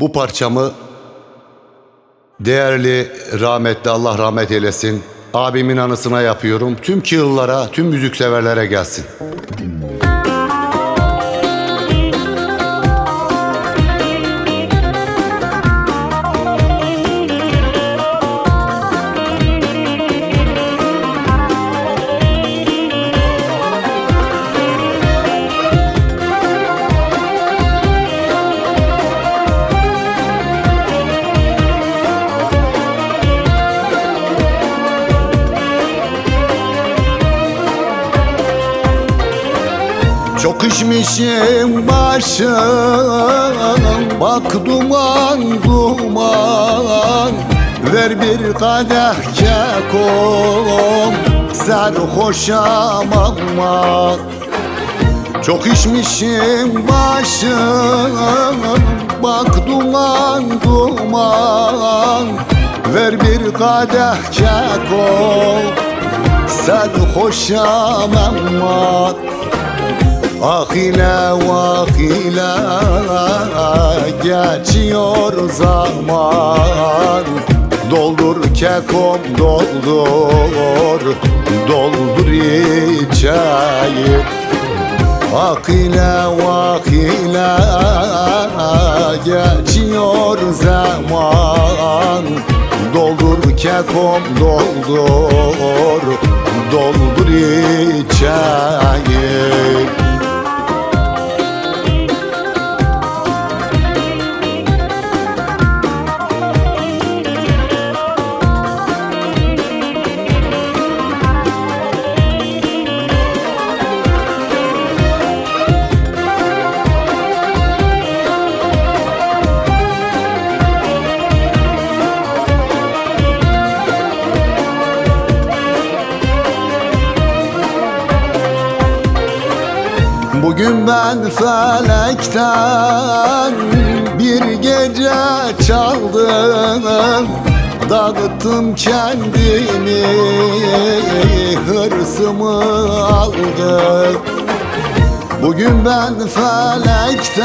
Bu parçamı değerli rahmetli Allah rahmet eylesin abimin anısına yapıyorum. Tüm çığlılara, tüm müzik severlere gelsin. Çok içmişim başım Bak duman duman. Ver bir kadeh kekom Serhoşam ama Çok içmişim başım Bak duman duman. Ver bir kadeh kekom Serhoşam ama Ah ile vah ile geçiyor zaman. Doldur kekom doldur Doldur içeyi. Ah ile vah ile geçiyor zaman. Doldur kekom doldur Doldur içeyi Bugün ben felekten bir gece çaldım Dağıttım kendimi, hırsımı aldım. Bugün ben felekten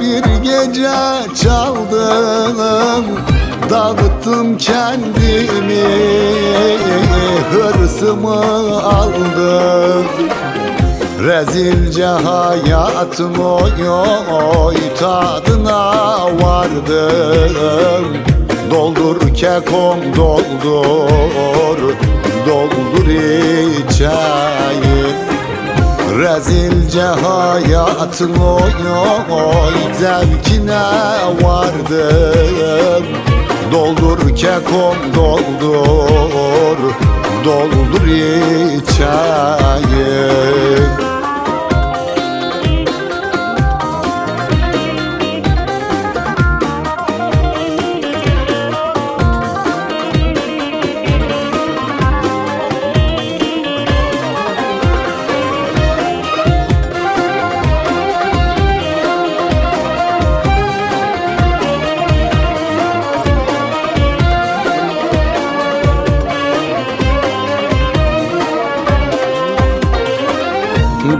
bir gece çaldım Dağıttım kendimi, hırsımı aldım Rezilce hayatım oy oy tadına vardım Doldur kekom doldur Doldur içeyi. Rezilce hayatım oy oy Zevkine vardım Doldur kekom doldur Doldur içeyi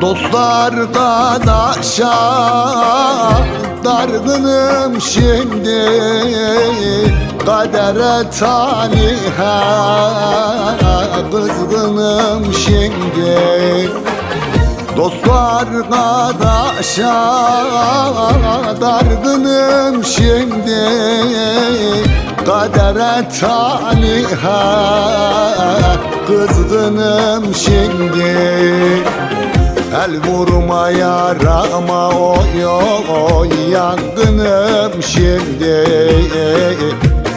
Dostlar arkadaşa dargınım şimdi Kadere talihe kızgınım şimdi Dostlar arkadaşa dargınım şimdi Kadere talihe kızgınım şimdi El vurma yarama oy oy yangınım şimdi.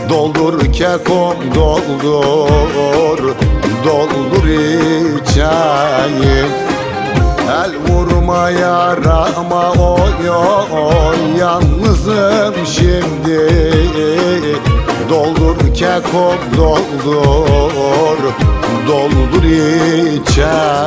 Doldur kekom doldur Doldur içeyi. El vurma yarama oy oy Yalnızım şimdi. Doldur kekom doldur Doldur içeyi